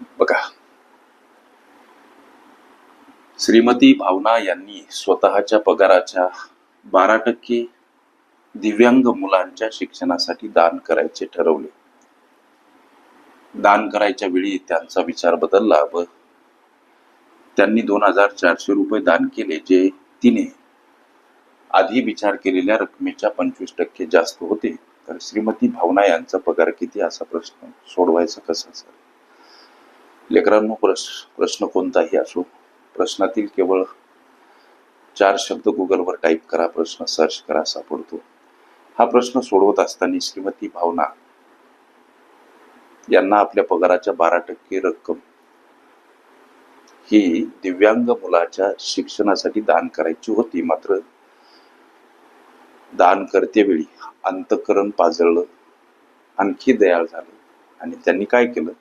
बघा. श्रीमती भावना यांनी स्वतःच्या पगाराच्या बारा टक्के दिव्यांग मुलांच्या शिक्षणासाठी दान करायचे ठरवले. दान करायच्या वेळी त्यांचा विचार बदलला व त्यांनी दोन हजार चारशे रुपये दान केले जे तिने आधी विचार केलेल्या रकमेच्या पंचवीस टक्के जास्त होते. तर श्रीमती भावना यांचा पगार किती? असा प्रश्न सोडवायचा कसा सर? लेकरांनो प्रश प्रश्न कोणताही असो प्रश्नातील केवळ चार शब्द गुगलवर टाईप करा प्रश्न सर्च करा सापडतो. हा प्रश्न सोडवत असताना श्रीमती भावना यांना आपल्या पगाराच्या बारा टक्के रक्कम ही दिव्यांग मुलाच्या शिक्षणासाठी दान करायची होती. मात्र दान करतेवेळी अंतकरण पाजळलं आणखी दयाळ झालं आणि त्यांनी काय केलं?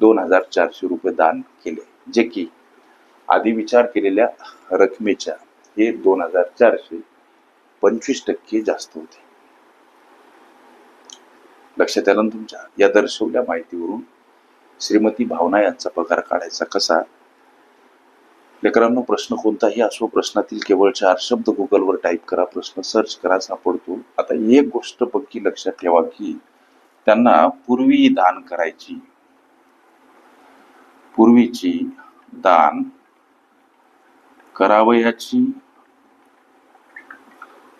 दोन हजार चारशे रुपये दान केले जे की आधी विचार केलेल्या रकमेच्या हे दोन हजार चारशे पंचवीस टक्के जास्त होते. लक्षात आलं ना तुमच्या? या दर्शवल्या माहितीवरून श्रीमती भावना यांचा पगार काढायचा कसा? लेकरांनो प्रश्न कोणताही असो प्रश्नातील केवळ चार शब्द गुगलवर टाईप करा प्रश्न सर्च करा सापडतो. आता एक गोष्ट पक्की लक्षात ठेवा की त्यांना पूर्वी दान करायची पूर्वीची दान करावयाची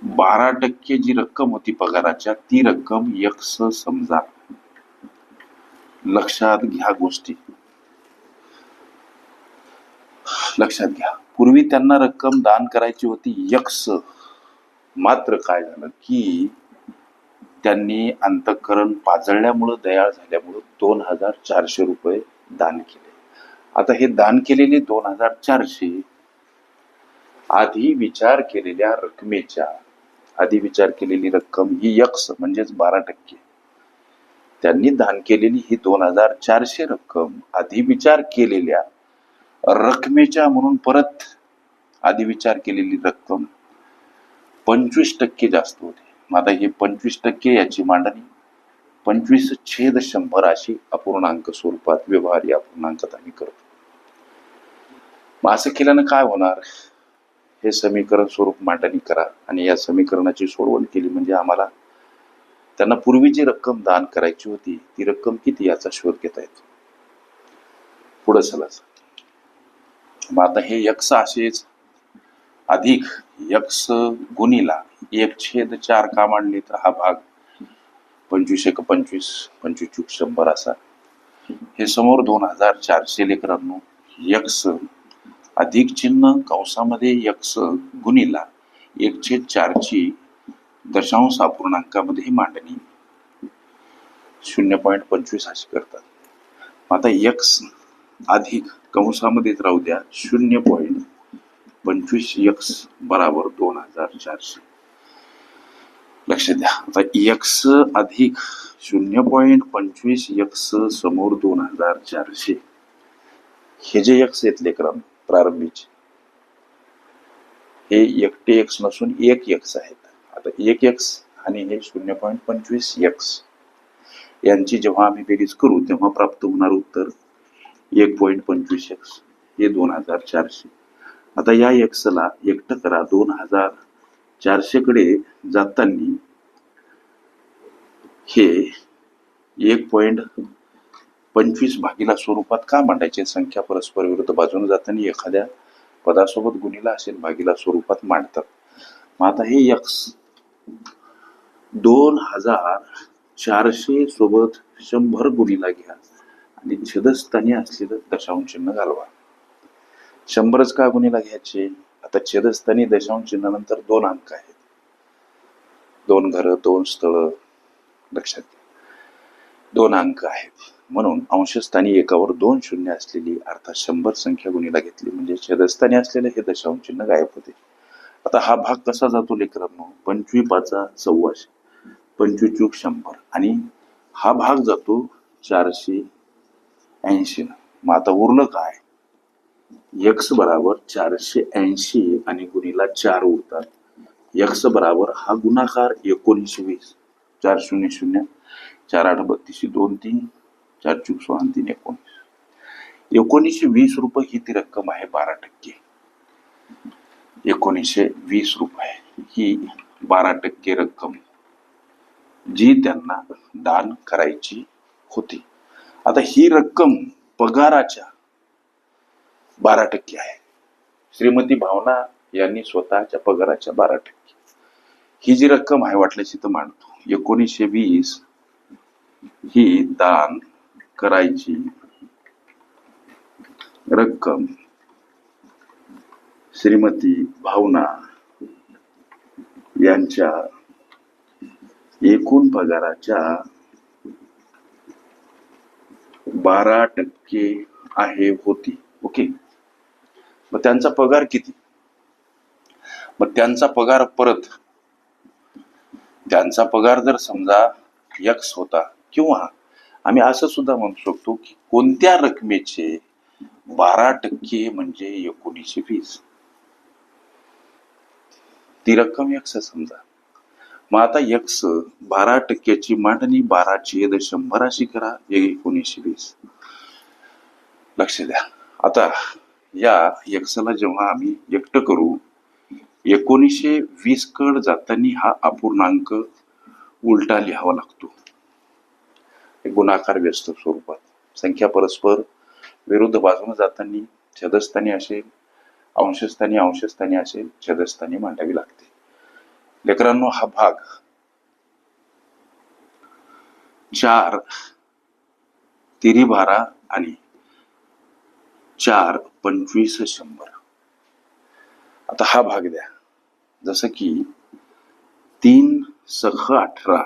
बारा टक्के जी रक्कम होती पगाराच्या ती रक्कम यक्ष समजा. लक्षात घ्या गोष्टी. लक्षात घ्या. पूर्वी त्यांना रक्कम दान करायची होती यक्ष. मात्र काय झालं की त्यांनी अंतःकरण पाजळल्यामुळं दयाळ झाल्यामुळं दोन हजार चारशे रुपये दान केले. आता हे दान केलेले दोन हजार चारशे आधी विचार केलेल्या रकमेच्या आधी विचार केलेली रक्कम ही यक्स म्हणजेच बारा टक्के. त्यांनी दान केलेली ही दोन हजार चारशे रक्कम आधी विचार केलेल्या रकमेच्या म्हणून परत आधी विचार केलेली रक्कम पंचवीस टक्के जास्त होते. मग आता हे पंचवीस टक्के याची मांडणी पंचवीस छेद शंभर अशी अपूर्णांक स्वरूपात व्यवहार या अपूर्णांकात आम्ही करतो. मग असं केल्यानं काय होणार? हे समीकरण स्वरूप मांडणी करा आणि या समीकरणाची सोडवण केली म्हणजे आम्हाला त्यांना पूर्वी जी रक्कम दान करायची होती ती रक्कम किती याचा शोध घेता येतो? पुढे चलाच मग आता हे यक्ष असेच अधिक यक्ष गुणीला एक छेद चार का मांडले तर हा भाग पंचवीस एक पंचवीस पंचवीस शंभर असा. हे समोर दोन हजार चारशे लेकरांनो यक्ष अधिक चिन्ह कंसामध्ये यक्ष गुणीला एकशे चारची दशांश अपूर्णांकामध्ये ही मांडणी. शून्य पॉईंट पंचवीस अशी करतात. आता यक्स अधिक कंसामध्येच राहू द्या. शून्य पॉईंट पंचवीस यक्स बराबर दोन हजार चारशे. लक्ष द्या. आता यक्स अधिक शून्य पॉईंट पंचवीस यक्स समोर दोन हजार चारशे. हे जे यक्स येतले क्रम प्रारंभीचे. हे एकटे एक्स नसून एक एक्स आहेत. आता एक एक्स आणि हे शून्य पॉईंट पंचवीस एक्स यांची जेव्हा आम्ही बेरीज करू तेव्हा प्राप्त होणार उत्तर एक पॉईंट पंचवीस एक्स हे दोन हजार चारशे. आता या एक्सला एकटं करा. दोन हजार चारशे कडे जाताना हे एक पॉईंट पंचवीस भागीला स्वरूपात का मांडायचे? संख्या परस्पर विरुद्ध बाजूने जाताना एखाद्या पदासोबत गुणीला असेल भागीला स्वरूपात मांडतात. मग आता हे यक्स दोन हजार चारशे सोबत शंभर गुणीला घ्या आणि छेदस्थानी असलेलं दशांश चिन्ह घालवा. शंभरच का गुणीला घ्यायचे? आता छेदस्थानी दशांश चिन्हानंतर दोन अंक आहेत. दोन घरं दोन स्थळं लक्षात घ्या. दोन अंक आहेत. म्हणून अंशस्थानी एकावर दोन शून्य असलेली अर्थात शंभर संख्या गुणीला घेतली. म्हणजे छेदस्थानी असलेले हे दशांश चिन्ह गायब होते. आता हा भाग कसा जातो लेकरांनो? पंचवी पाचा सव्वाशे पंचवी चूक शंभर आणि हा भाग जातो चारशे ऐंशी मग आता उरलं काय? यक्स बराबर चारशे ऐंशी आणि गुणीला चार उरतात. यक्स बराबर हा गुणाकार एकोणीसशे वीस चार शून्य शून्य चार आठ बत्तीस दोन तीन चार चूक सोळा तीन एकोणीस. एकोणीसशे वीस रुपये ही ती रक्कम आहे? बारा टक्के. एकोणीसशे वीस रुपये ही बारा टक्के रक्कम जी त्यांना दान करायची होती. आता ही रक्कम पगाराच्या बारा टक्के आहे. श्रीमती भावना यांनी स्वतःच्या पगाराच्या बारा टक्के. ही जी रक्कम आहे वाटल्याची तर मांडतो. एकोणीसशे वीस ही दान करायची रक्कम श्रीमती भावना यांच्या एकूण पगाराच्या बारा टक्के आहे होती. ओके? मग त्यांचा पगार किती? मग त्यांचा पगार परत त्यांचा पगार जर समजा यक्स होता किंवा आम्ही असं सुद्धा म्हणू शकतो की कोणत्या रकमेचे बारा टक्के म्हणजे एकोणीसशे वीस. ती रक्कम यक्ष समजा. मग आता यक्ष बारा टक्क्याची मांडणी बारा छेद शंभर अशी करा एकोणीसशे वीस. लक्ष द्या. आता या यक्षला जेव्हा आम्ही व्यक्त करू एकोणीसशे वीस कड जाताना हा अपूर्णांक उलटा लिहावा लागतो. गुणाकार व्यस्त स्वरूपात. संख्या परस्पर विरुद्ध बाजूने जाताना छदस्थानी असेल अंशस्थानी अंशस्थानी असेल छदस्थानी मांडावी लागते. लेकरांनो हा भाग चार तिरी बारा आणि चार पंचवीस शंभर. आता हा भाग द्या. जसं की तीन सख अठरा.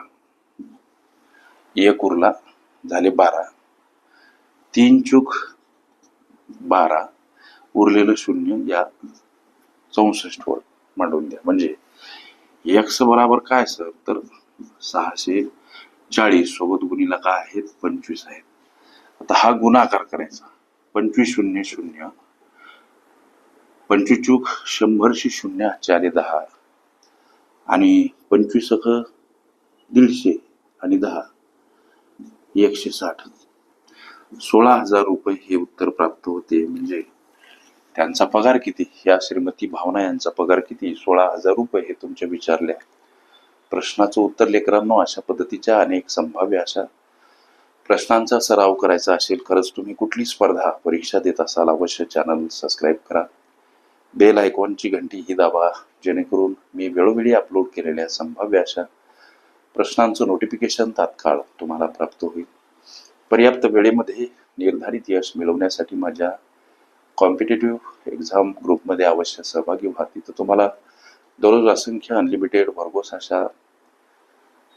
एक उरला. झाले बारा. तीन चूक बारा उरलेलं शून्य या चौसष्ट वर मांडून द्या. म्हणजे एक्स बराबर काय सर? तर सहाशे चाळीस सोबत गुणीला काय आहेत? पंचवीस आहेत. आता हा गुणाकार करायचा. पंचवीस शून्य शून्य. पंचवीस चूक शंभरशे शून्य चारे दहा. आणि पंचवीस दीडशे आणि दहा. एकशे साठ. सोळा हजार रुपये हे उत्तर प्राप्त होते. म्हणजे त्यांचा पगार किती? या श्रीमती भावना यांचा पगार किती? सोळा हजार रुपये हे तुमच्या विचारल्या. प्रश्नाचं उत्तर लेकरांनो अशा पद्धतीच्या अनेक संभाव्य अशा प्रश्नांचा सराव करायचा असेल खरंच तुम्ही कुठली स्पर्धा परीक्षा देत असाल अवश्य चॅनल सबस्क्राईब करा. बेल आयकॉनची घंटी ही दाबा जेणेकरून मी वेळोवेळी अपलोड केलेल्या संभाव्य अशा प्रश्नांचं नोटिफिकेशन तात्काळ तुम्हाला प्राप्त होईल. पर्याप्त वेळेमध्ये निर्धारित यश मिळवण्यासाठी माझ्या कॉम्पिटेटिव्ह एक्झाम ग्रुपमध्ये अवश्य सहभागी व्हा. तिथं तुम्हाला दररोज असंख्य अनलिमिटेड भरघोस अशा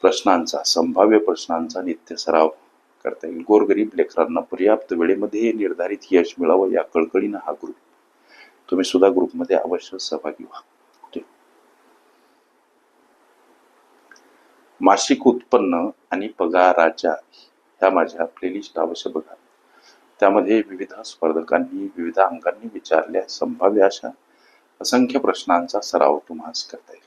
प्रश्नांचा संभाव्य प्रश्नांचा नित्य सराव करता येईल. गोरगरीब लेकरांना पर्याप्त वेळेमध्ये निर्धारित यश मिळावं या कळकळीनं हा ग्रुप तुम्ही सुद्धा ग्रुपमध्ये अवश्य सहभागी व्हा. मासिक उत्पन्न आणि पगाराच्या ह्या माझ्या प्लेलिस्ट अवश्य बघा. त्यामध्ये विविध स्पर्धकांनी विविध अंगांनी विचारल्या संभाव्य अशा असंख्य प्रश्नांचा सराव तुम्हाला करता येईल.